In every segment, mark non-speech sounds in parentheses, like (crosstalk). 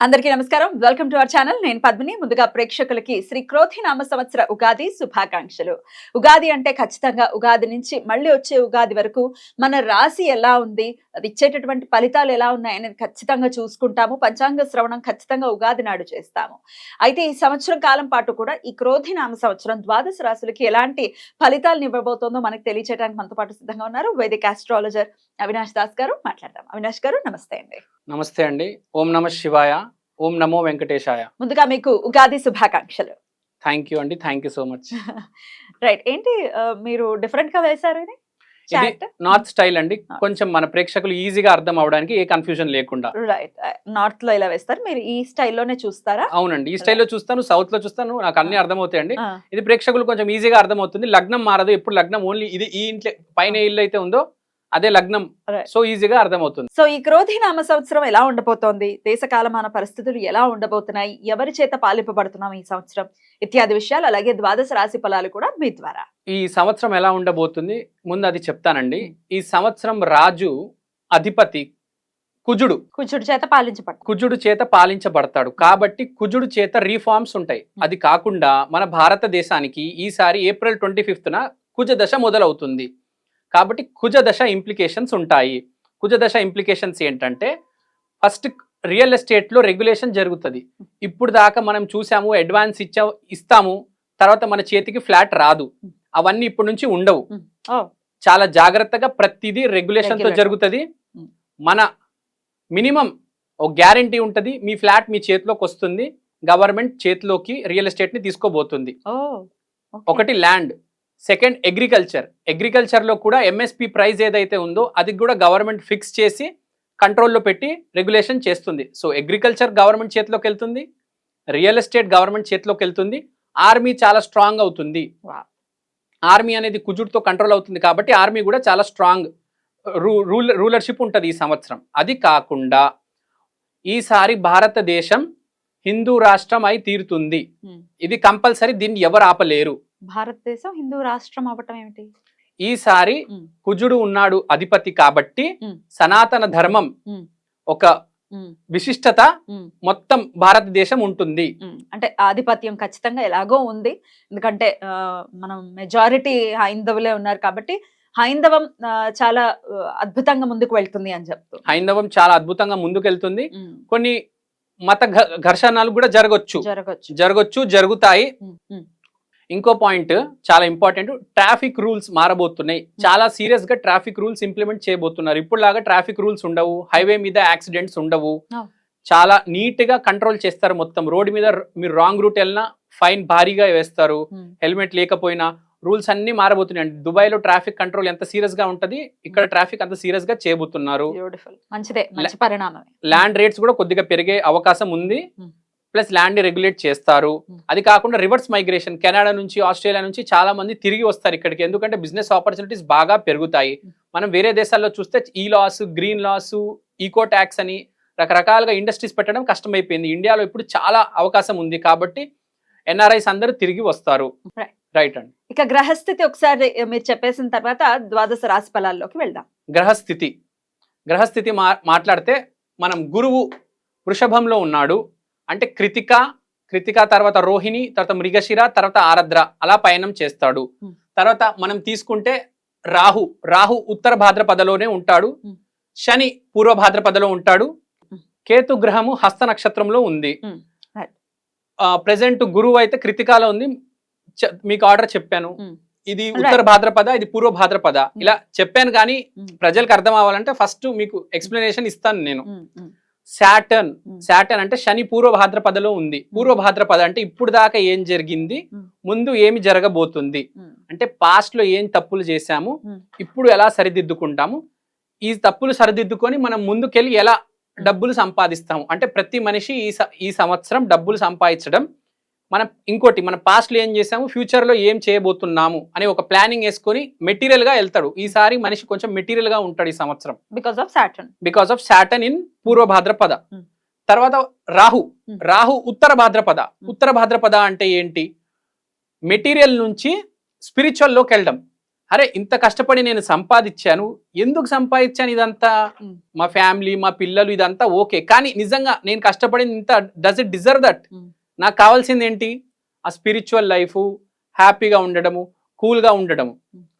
అందరికీ నమస్కారం. Welcome to our channel. నేను పద్మిని. ముందుగా ప్రేక్షకులకి శ్రీ క్రోధి నామ సంవత్సర ఉగాది శుభాకాంక్షలు. ఉగాది అంటే ఖచ్చితంగా ఉగాది నుంచి మళ్ళీ వచ్చే ఉగాది వరకు మన రాశి ఎలా ఉంది అది ఇచ్చేటటువంటి ఫలితాలు ఎలా ఉన్నాయనేది ఖచ్చితంగా చూసుకుంటాము. పంచాంగ శ్రవణం ఖచ్చితంగా ఉగాది నాడు చేస్తాము. అయితే ఈ సంవత్సరం కాలం పాటు కూడా ఈ క్రోధి నామ సంవత్సరం ద్వాదశ రాశులకి ఎలాంటి ఫలితాలను ఇవ్వబోతోందో మనకు తెలియచేయడానికి మనతో పాటు సిద్ధంగా ఉన్నారు వేదిక ఆస్ట్రాలజర్ అవినాష్ దాస్ గారు. మాట్లాడదాం. అవినాష్ గారు నమస్తే అండి. నమస్తే అండి. ఓం నమ శివాయ. ఓం నమో వెంకటేశాయ. ముందుగా మీకు ఉగాది శుభాకాంక్షలు. థ్యాంక్ యూ అండి. Thank you so much right ఏంటి మీరు డిఫరెంట్గా వేశారు ఇది? ఇది చాట్ నార్త్ స్టైల్ అండి. కొంచెం మన ప్రేక్షకులు ఈజీగా అర్థం అవడానికి ఏ కన్ఫ్యూజన్ లేకుండా. రైట్ నార్త్లో ఇలా వేస్తారు. మీరు ఈ స్టైల్లోనే చూస్తారా? అవునండి. ఈ స్టైల్లో చూస్తాను సౌత్లో చూస్తాను. నాకు అన్ని అర్థమవుతాయండి. ఆ, ఇది ప్రేక్షకులు కొంచెం ఈజీగా అర్థమవుతుంది. లగ్నం మారదు. ఎప్పుడు లగ్నం? ఓన్లీ ఇది ఈ ఇంట్లో పైన ఇల్లు అయితే ఉందో అదే లగ్నం. సో ఈజీగా అర్థమవుతుంది. సో ఈ క్రోధి నామ సంవత్సరం ఎలా ఉండబోతోంది? దేశకాలమాన పరిస్థితులు ఎలా ఉండబోతున్నాయి? ఎవరి చేత పాలింపబడుతున్నాం ఈ సంవత్సరం? ఇత్యాది విషయాలు అలాగే ద్వాదశ రాశి ఫలాలు కూడా మీ ద్వారా. ఈ సంవత్సరం ఎలా ఉండబోతుంది? ముందు అది చెప్తానండి. ఈ సంవత్సరం రాజు అధిపతి కుజుడు. కుచుడి చేత పాలించబడు. కుజుడు చేత పాలించబడతాడు. కాబట్టి కుజుడు చేత రీఫార్మ్స్ ఉంటాయి. అది కాకుండా మన భారతదేశానికి ఈసారి ఏప్రిల్ ట్వంటీ ఫిఫ్త్న కుజ దశ మొదలవుతుంది. కాబట్టి కుజ దశ ఇంప్లికేషన్స్ ఉంటాయి. కుజ దశ ఇంప్లికేషన్స్ ఏంటంటే ఫస్ట్ రియల్ ఎస్టేట్లో రెగ్యులేషన్ జరుగుతుంది. ఇప్పుడు దాకా మనం చూసాము అడ్వాన్స్ ఇచ్చా ఇస్తాము తర్వాత మన చేతికి ఫ్లాట్ రాదు. అవన్నీ ఇప్పటి నుంచి ఉండవు. చాలా జాగ్రత్తగా ప్రతిదీ రెగ్యులేషన్తో Regular. జరుగుతుంది. మన మినిమం ఒక గ్యారంటీ ఉంటది మీ ఫ్లాట్ మీ చేతిలోకి వస్తుంది గవర్నమెంట్ చేతిలోకి రియల్ ఎస్టేట్ని తీసుకోబోతుంది. ఒకటి ల్యాండ్ సెకండ్ అగ్రికల్చర్. అగ్రికల్చర్లో కూడా ఎంఎస్పి ప్రైస్ ఏదైతే ఉందో అది కూడా గవర్నమెంట్ ఫిక్స్ చేసి కంట్రోల్లో పెట్టి రెగ్యులేషన్ చేస్తుంది. సో అగ్రికల్చర్ గవర్నమెంట్ చేతిలోకి వెళ్తుంది. రియల్ ఎస్టేట్ గవర్నమెంట్ చేతిలోకి వెళ్తుంది. ఆర్మీ చాలా స్ట్రాంగ్ అవుతుంది. ఆర్మీ అనేది కుజుడితో కంట్రోల్ అవుతుంది కాబట్టి ఆర్మీ కూడా చాలా స్ట్రాంగ్ రూల్ రూలర్షిప్ ఉంటుంది ఈ సంవత్సరం. అది కాకుండా ఈసారి భారతదేశం హిందూ రాష్ట్రం అయి తీరుతుంది. ఇది కంపల్సరీ దీన్ని ఎవరు ఆపలేరు. భారతదేశం హిందూ రాష్ట్రం అవ్వటం ఏమిటి? ఈసారి. కుజుడు ఉన్నాడు అధిపతి కాబట్టి. సనాతన ధర్మం. ఒక విశిష్టత మొత్తం భారతదేశం ఉంటుంది. అంటే ఆధిపత్యం ఖచ్చితంగా ఎలాగో ఉంది. ఎందుకంటే మనం మెజారిటీ హైందవులే ఉన్నారు కాబట్టి హైందవం చాలా అద్భుతంగా ముందుకు వెళ్తుంది అని చెప్తూ. హైందవం చాలా అద్భుతంగా ముందుకెళ్తుంది. ఉమ్, కొన్ని మత ఘర్షణలు కూడా జరగొచ్చు. జరగచ్చు. జరగొచ్చు జరుగుతాయి. ఇంకో పాయింట్ చాలా ఇంపార్టెంట్. Traffic rules మారబోతున్నాయి. చాలా సీరియస్గా ట్రాఫిక్ రూల్స్ ఇంప్లిమెంట్ చేయబోతున్నారు. ఇప్పుడు లాగా ట్రాఫిక్ రూల్స్ ఉండవు. హైవే మీద యాక్సిడెంట్స్ ఉండవు. చాలా నీట్గా కంట్రోల్ చేస్తారు మొత్తం. రోడ్ మీద మీరు రాంగ్ రూట్ వెళ్ళినా ఫైన్ భారీగా వేస్తారు. హెల్మెట్ లేకపోయినా రూల్స్ అన్ని మారబోతున్నాయి. దుబాయ్లో ట్రాఫిక్ కంట్రోల్ ఎంత సీరియస్గా ఉంటది ఇక్కడ ట్రాఫిక్ అంత సీరియస్గా చేయబోతున్నారు ల్యాండ్ రేట్స్ కూడా కొద్దిగా పెరిగే అవకాశం ఉంది. ప్లస్ ల్యాండ్ రెగ్యులేట్ చేస్తారు. Hmm. అది కాకుండా రివర్స్ మైగ్రేషన్ కెనడా నుంచి ఆస్ట్రేలియా నుంచి చాలా మంది తిరిగి వస్తారు ఇక్కడికి. ఎందుకంటే బిజినెస్ ఆపర్చునిటీస్ బాగా పెరుగుతాయి. Hmm. మనం వేరే దేశాల్లో చూస్తే ఈ laws green laws eco tax అని రకరకాలుగా ఇండస్ట్రీస్ పెట్టడం కష్టమైపోయింది. ఇండియాలో ఇప్పుడు చాలా అవకాశం ఉంది కాబట్టి ఎన్ఆర్ఐస్ అందరూ తిరిగి వస్తారు. రైట్ అండి. ఇక గ్రహస్థితి ఒకసారి మీరు చెప్పేసిన తర్వాత ద్వాదశ రాశి ఫలాల్లోకి వెళ్దాం. గ్రహస్థితి. గ్రహస్థితి మా మాట్లాడితే మనం గురువు వృషభంలో ఉన్నాడు. అంటే కృతిక కృతిక తర్వాత రోహిణి తర్వాత మృగశిర తర్వాత ఆరద్ర అలా పయనం చేస్తాడు. తర్వాత మనం తీసుకుంటే రాహు రాహు ఉత్తర భాద్రపదలోనే ఉంటాడు. శని పూర్వ భాద్రపదలో ఉంటాడు. కేతు గ్రహము హస్త నక్షత్రంలో ఉంది. ప్రజెంట్ గురువు అయితే కృతికాలో ఉంది మీకు ఆర్డర్ చెప్పాను. ఇది. ఉత్తర భాద్రపద ఇది పూర్వ భాద్రపద ఇలా చెప్పాను కానీ. ప్రజలకు అర్థం అవ్వాలంటే ఫస్ట్ మీకు ఎక్స్ప్లెనేషన్ ఇస్తాను నేను శాటర్న్. శాటర్న్ అంటే శని పూర్వ భాద్రపదలో ఉంది. పూర్వ భాద్రపద అంటే ఇప్పుడు దాకా ఏం జరిగింది. ముందు ఏమి జరగబోతుంది? అంటే పాస్ట్లో ఏం తప్పులు చేశాము. ఇప్పుడు ఎలా సరిదిద్దుకుంటాము? ఈ తప్పులు సరిదిద్దుకొని మనం ముందుకెళ్ళి ఎలా డబ్బులు సంపాదిస్తాము? అంటే ప్రతి మనిషి ఈ ఈ సంవత్సరం డబ్బులు సంపాదించడం మనం ఇంకోటి మన past లో ఏం చేసాము future లో ఏం చేయబోతున్నాము? అనే ఒక ప్లానింగ్ వేసుకొని మెటీరియల్గా వెళ్తాడు. ఈసారి మనిషి కొంచెం మెటీరియల్గా ఉంటాడు ఈ సంవత్సరం. Because of Saturn because of Saturn in Purva Bhadrapada. Hmm. తర్వాత రాహు. Hmm. రాహు ఉత్తర భాద్రపద. ఉత్తర భాద్రపద అంటే ఏంటి? మెటీరియల్ నుంచి స్పిరిచువల్లోకి వెళ్ళడం. అరే ఇంత కష్టపడి నేను సంపాదించాను. ఎందుకు సంపాదించాను ఇదంతా? Hmm. మా ఫ్యామిలీ మా పిల్లలు ఇదంతా ఓకే. కానీ నిజంగా నేను కష్టపడింది ఇంత does it deserve that Hmm. నాకు కావాల్సింది ఏంటి ఆ స్పిరిచువల్ లైఫ్ హ్యాపీగా ఉండడము కూల్గా ఉండడము.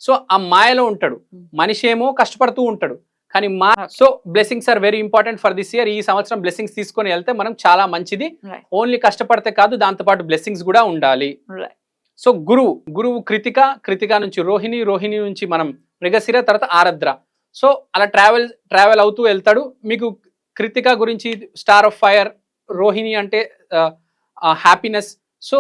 సో ఆ మాయలో ఉంటాడు. మనిషి ఏమో కష్టపడుతూ ఉంటాడు కానీ మా so blessings are very important for this year ఈ సంవత్సరం బ్లెస్సింగ్స్ తీసుకొని వెళ్తే మనం చాలా మంచిది. ఓన్లీ కష్టపడితే కాదు దాంతోపాటు బ్లెస్సింగ్స్ కూడా ఉండాలి. సో గురువు గురువు కృతిక కృతిక నుంచి రోహిణి రోహిణి నుంచి మనం మృగశిర తర్వాత ఆరద్ర సో అలా ట్రావెల్ ట్రావెల్ అవుతూ వెళ్తాడు మీకు కృతిక గురించి స్టార్ ఆఫ్ ఫైర్ రోహిణి అంటే హ్యాపీనెస్ సో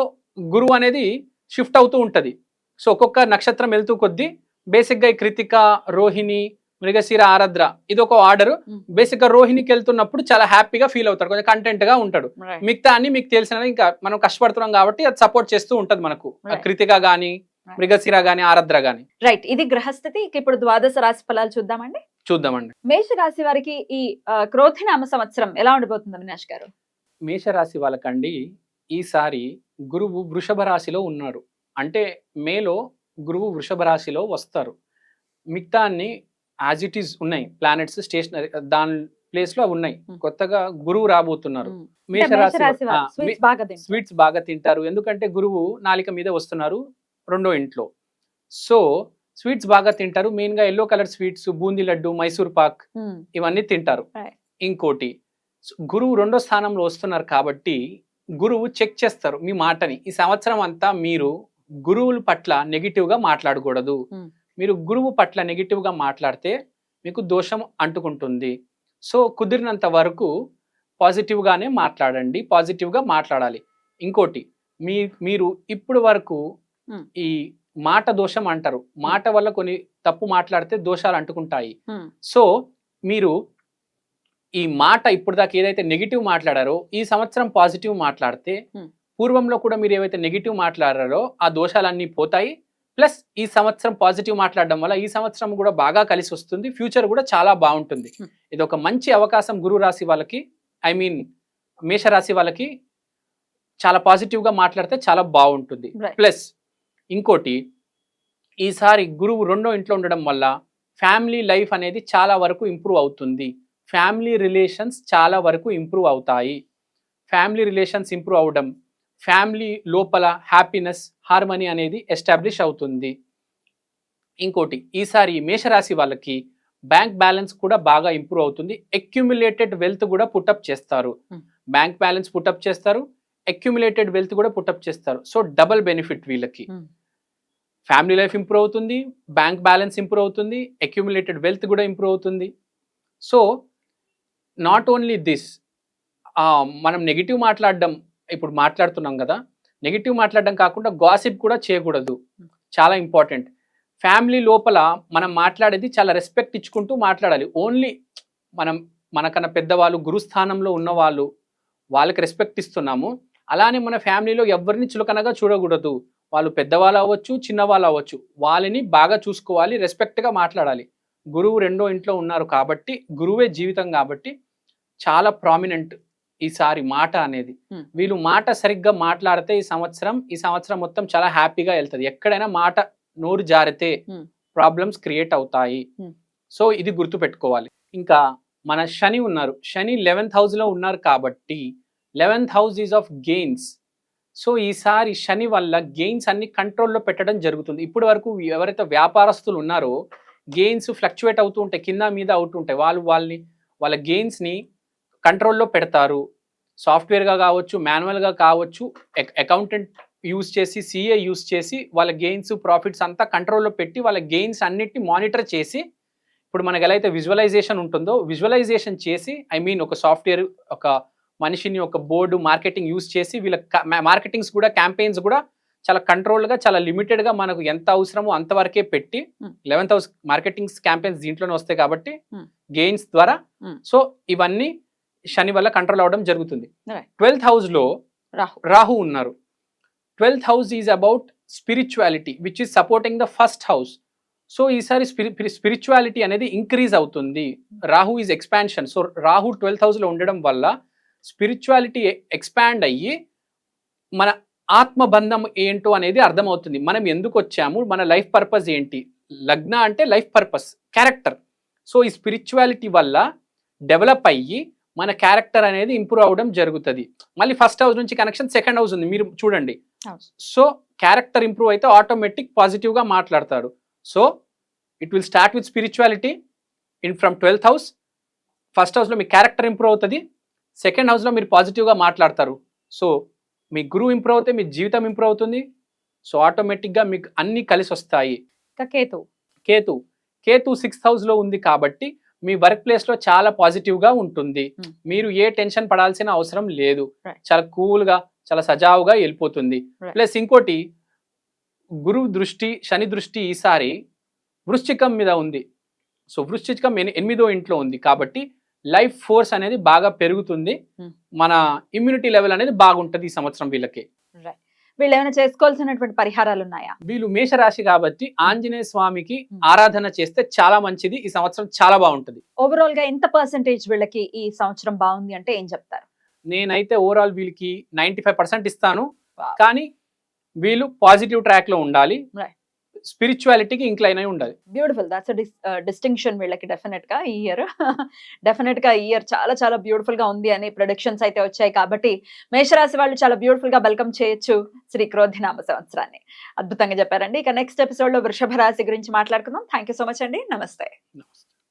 గురువు అనేది షిఫ్ట్ అవుతూ ఉంటుంది. సో ఒక్కొక్క నక్షత్రం వెళ్తూ కొద్దీ బేసిక్గా ఈ కృతిక రోహిణి మృగశిర ఆరద్ర ఇది ఒక ఆర్డర్ Mm. బేసిక్గా రోహిణికి వెళ్తున్నప్పుడు చాలా హ్యాపీగా ఫీల్ అవుతాడు. కొంచెం కంటెంట్గా ఉంటాడు. మిగతా అన్ని మీకు తెలిసిన ఇంకా మనం కష్టపడుతున్నాం కాబట్టి అది సపోర్ట్ చేస్తూ ఉంటది మనకు. కృతిక గాని. మృగశిర గాని ఆరద్ర గాని. రైట్ ఇది గ్రహస్థితి ఇప్పుడు ద్వాదశ రాశి ఫలాలు చూద్దామండి. చూద్దామండి. మేష రాశి వారికి ఈ క్రోధినామ సంవత్సరం ఎలా ఉండబోతుంది అవినాష్ గారు? మేషరాశి వాళ్ళకండి ఈసారి గురువు వృషభ రాశిలో ఉన్నారు అంటే మేలో గురువు వృషభ రాశిలో వస్తారు. మిగతా అన్ని యాజ్ ఇట్ ఈస్ ఉన్నాయి ప్లానెట్స్ స్టేషనరీ దాని ప్లేస్లో అవి ఉన్నాయి. కొత్తగా గురువు రాబోతున్నారు. మేషరాశి స్వీట్స్ బాగా తింటారు. ఎందుకంటే గురువు నాలిక మీద వస్తున్నారు రెండో ఇంట్లో. సో స్వీట్స్ బాగా తింటారు. మెయిన్గా yellow colour sweets boondi laddu Mysore pak. ఇవన్నీ తింటారు. ఇంకోటి గురువు రెండో స్థానంలో వస్తున్నారు కాబట్టి గురువు చెక్ చేస్తారు మీ మాటని ఈ సంవత్సరం అంతా మీరు గురువుల పట్ల నెగిటివ్గా మాట్లాడకూడదు. మీరు గురువు పట్ల నెగిటివ్గా మాట్లాడితే మీకు దోషం అంటుకుంటుంది సో కుదిరినంత వరకు పాజిటివ్ గానే మాట్లాడండి పాజిటివ్గా మాట్లాడాలి ఇంకోటి మీ మీరు ఇప్పుడు వరకు. ఈ మాట దోషం అంటారు మాట వల్ల కొన్ని తప్పు మాట్లాడితే దోషాలు అంటుకుంటాయి. సో మీరు ఈ మాట ఇప్పుడు దాకా ఏదైతే నెగిటివ్ మాట్లాడారో ఈ సంవత్సరం పాజిటివ్ మాట్లాడితే. పూర్వంలో కూడా మీరు ఏవైతే నెగిటివ్ మాట్లాడారో ఆ దోషాలన్నీ పోతాయి ప్లస్ ఈ సంవత్సరం పాజిటివ్ మాట్లాడడం వల్ల ఈ సంవత్సరం కూడా బాగా కలిసి వస్తుంది ఫ్యూచర్ కూడా చాలా బాగుంటుంది. ఇది ఒక మంచి అవకాశం గురు రాశి వాళ్ళకి ఐ మీన్ మేషరాశి వాళ్ళకి చాలా పాజిటివ్గా మాట్లాడితే చాలా బాగుంటుంది. ప్లస్ ఇంకోటి ఈసారి గురువు రెండో ఇంట్లో ఉండడం వల్ల ఫ్యామిలీ లైఫ్ అనేది చాలా వరకు ఇంప్రూవ్ అవుతుంది ఫ్యామిలీ రిలేషన్స్ చాలా వరకు ఇంప్రూవ్ అవుతాయి. ఫ్యామిలీ రిలేషన్స్ ఇంప్రూవ్ అవడం ఫ్యామిలీ లోపల హ్యాపీనెస్ హార్మనీ అనేది ఎస్టాబ్లిష్ అవుతుంది. ఇంకోటి ఈసారి మేషరాశి వాళ్ళకి బ్యాంక్ బ్యాలెన్స్ కూడా బాగా ఇంప్రూవ్ అవుతుంది. అక్యుములేటెడ్ వెల్త్ కూడా పుటప్ చేస్తారు. బ్యాంక్ బ్యాలెన్స్ పుటప్ చేస్తారు అక్యుములేటెడ్ వెల్త్ కూడా పుటప్ చేస్తారు. సో డబల్ బెనిఫిట్ వీళ్ళకి. ఫ్యామిలీ లైఫ్ ఇంప్రూవ్ అవుతుంది బ్యాంక్ బ్యాలెన్స్ ఇంప్రూవ్ అవుతుంది అక్యుములేటెడ్ వెల్త్ కూడా ఇంప్రూవ్ అవుతుంది. సో నాట్ ఓన్లీ దిస్ మనం నెగిటివ్ మాట్లాడడం ఇప్పుడు మాట్లాడుతున్నాం కదా నెగిటివ్ మాట్లాడడం కాకుండా గాసిప్ కూడా చేయకూడదు. చాలా ఇంపార్టెంట్. ఫ్యామిలీ లోపల మనం మాట్లాడేది చాలా రెస్పెక్ట్ ఇచ్చుకుంటూ మాట్లాడాలి. ఓన్లీ మనం మనకన్నా పెద్దవాళ్ళు గురుస్థానంలో ఉన్న వాళ్ళు వాళ్ళకి రెస్పెక్ట్ ఇస్తున్నాము. అలానే మన ఫ్యామిలీలో ఎవరిని చులకనగా చూడకూడదు. వాళ్ళు పెద్దవాళ్ళు అవ్వచ్చు చిన్నవాళ్ళు అవ్వచ్చు. వాళ్ళని బాగా చూసుకోవాలి రెస్పెక్ట్గా మాట్లాడాలి. గురువు రెండో ఇంట్లో ఉన్నారు కాబట్టి గురువే జీవితం కాబట్టి చాలా ప్రామినెంట్ ఈసారి మాట అనేది. Hmm. వీళ్ళు మాట సరిగ్గా మాట్లాడితే ఈ సంవత్సరం ఈ సంవత్సరం మొత్తం చాలా హ్యాపీగా వెళ్తుంది. ఎక్కడైనా మాట నోరు జారితే Hmm. ప్రాబ్లమ్స్ క్రియేట్ అవుతాయి. Hmm. సో ఇది గుర్తు పెట్టుకోవాలి ఇంకా మన శని ఉన్నారు. శని లెవెన్త్ హౌస్లో ఉన్నారు కాబట్టి eleventh house is of gains so ఈసారి శని వల్ల గెయిన్స్ అన్ని కంట్రోల్లో పెట్టడం జరుగుతుంది. ఇప్పటి వరకు ఎవరైతే వ్యాపారస్తులు ఉన్నారో గెయిన్స్ ఫ్లక్చువేట్ అవుతూ ఉంటాయి కింద మీద అవుతుంటాయి వాళ్ళు వాళ్ళని వాళ్ళ gains ని కంట్రోల్లో పెడతారు సాఫ్ట్వేర్గా కావచ్చు మాన్యువల్గా కావచ్చు అకౌంటెంట్ యూస్ చేసి సిఏ యూస్ చేసి వాళ్ళ గెయిన్స్ ప్రాఫిట్స్ అంతా కంట్రోల్లో పెట్టి వాళ్ళ గెయిన్స్ అన్నిటిని మానిటర్ చేసి ఇప్పుడు మనకి ఎలా అయితే విజువలైజేషన్ ఉంటుందో విజువలైజేషన్ చేసి ఐ మీన్ ఒక సాఫ్ట్వేర్ ఒక మనిషిని ఒక బోర్డు మార్కెటింగ్ యూస్ చేసి వీళ్ళ మార్కెటింగ్స్ కూడా క్యాంపెయిన్స్ కూడా చాలా కంట్రోల్గా చాలా లిమిటెడ్గా మనకు ఎంత అవసరమో అంతవరకే పెట్టి. లెవెన్త్ హౌస్ మార్కెటింగ్స్ క్యాంపెయిన్స్ దీంట్లోనే వస్తాయి కాబట్టి. గెయిన్స్ ద్వారా. సో ఇవన్నీ శని వల్ల కంట్రోల్ అవ్వడం జరుగుతుంది. ట్వెల్త్ హౌస్లో రాహు. రాహు ఉన్నారు. Twelfth house is about spirituality which is supporting the first house so ఈసారి స్పిరి స్పిరిచువాలిటీ అనేది ఇంక్రీజ్ అవుతుంది. Rahu is expansion so Rahu twelfth హౌస్లో ఉండడం వల్ల స్పిరిచువాలిటీ ఎక్స్పాండ్ అయ్యి మన ఆత్మబంధం ఏంటో అనేది అర్థమవుతుంది. మనం ఎందుకు వచ్చాము? మన లైఫ్ పర్పస్ ఏంటి? లగ్న అంటే లైఫ్ పర్పస్ క్యారెక్టర్ సో ఈ స్పిరిచువాలిటీ వల్ల డెవలప్ అయ్యి మన క్యారెక్టర్ అనేది ఇంప్రూవ్ అవ్వడం జరుగుతుంది. మళ్ళీ ఫస్ట్ హౌస్ నుంచి కనెక్షన్ సెకండ్ హౌస్ ఉంది. మీరు చూడండి. సో క్యారెక్టర్ ఇంప్రూవ్ అయితే ఆటోమేటిక్ పాజిటివ్గా మాట్లాడతాడు. So it will start with spirituality in from twelfth house first హౌస్లో మీ క్యారెక్టర్ ఇంప్రూవ్ అవుతుంది. సెకండ్ హౌస్లో మీరు పాజిటివ్గా మాట్లాడతారు. సో మీ గురువు ఇంప్రూవ్ అవుతే మీ జీవితం ఇంప్రూవ్ అవుతుంది. సో ఆటోమేటిక్గా మీకు అన్నీ కలిసి వస్తాయి కేతు. కేతు. కేతు సిక్స్త్ హౌస్లో ఉంది కాబట్టి మీ వర్క్ ప్లేస్లో చాలా పాజిటివ్గా ఉంటుంది Hmm. మీరు ఏ టెన్షన్ పడాల్సిన అవసరం లేదు. చాలా కూల్గా చాలా సజావుగా వెళ్ళిపోతుంది. ప్లస్ ఇంకోటి గురువు దృష్టి శని దృష్టి ఈసారి వృశ్చికం మీద ఉంది సో వృశ్చికం ఎని- ఎనిమిదో ఇంట్లో ఉంది కాబట్టి లైఫ్ ఫోర్స్ అనేది బాగా పెరుగుతుంది Hmm. మన ఇమ్యూనిటీ లెవెల్ అనేది బాగుంటుంది ఈ సంవత్సరం వీళ్ళకి వీళ్ళు ఏమైనా చేసుకోవాల్సినటువంటి పరిహారాలు ఉన్నాయా వీళ్ళు మేషరాశి కాబట్టి ఆంజనేయ స్వామికి. ఆరాధన చేస్తే చాలా మంచిది ఈ సంవత్సరం చాలా బాగుంటుంది ఓవరాల్గా ఎంత పర్సెంటేజ్ వీళ్ళకి ఈ సంవత్సరం బాగుంది అంటే ఏం చెప్తారు నేనైతే ఓవరాల్ వీళ్ళకి నైంటీ ఫైవ్ పర్సెంట్ ఇస్తాను. కానీ వీళ్ళు పాజిటివ్ ట్రాక్లో ఉండాలి. స్పిరిచువాలిటీకి ఇంక్లైన్ అయి ఉండాలి. బ్యూటిఫుల్ దాట్స్ డిస్టింక్షన్ వీళ్ళకి డెఫినెట్గా ఈ ఇయర్ డెఫినెట్ (laughs) గా ఈ ఇయర్ చాలా చాలా బ్యూటిఫుల్గా ఉంది అని ప్రొడిక్షన్స్ అయితే వచ్చాయి కాబట్టి మేషరాశి వాళ్ళు చాలా బ్యూటిఫుల్గా వెల్కమ్ చేయొచ్చు శ్రీ క్రోధినామ సంవత్సరాన్ని. అద్భుతంగా చెప్పారండి. ఇక నెక్స్ట్ ఎపిసోడ్లో వృషభ రాశి గురించి మాట్లాడుకుందాం. థ్యాంక్ యూ సో మచ్ అండి. నమస్తే. నమస్తే.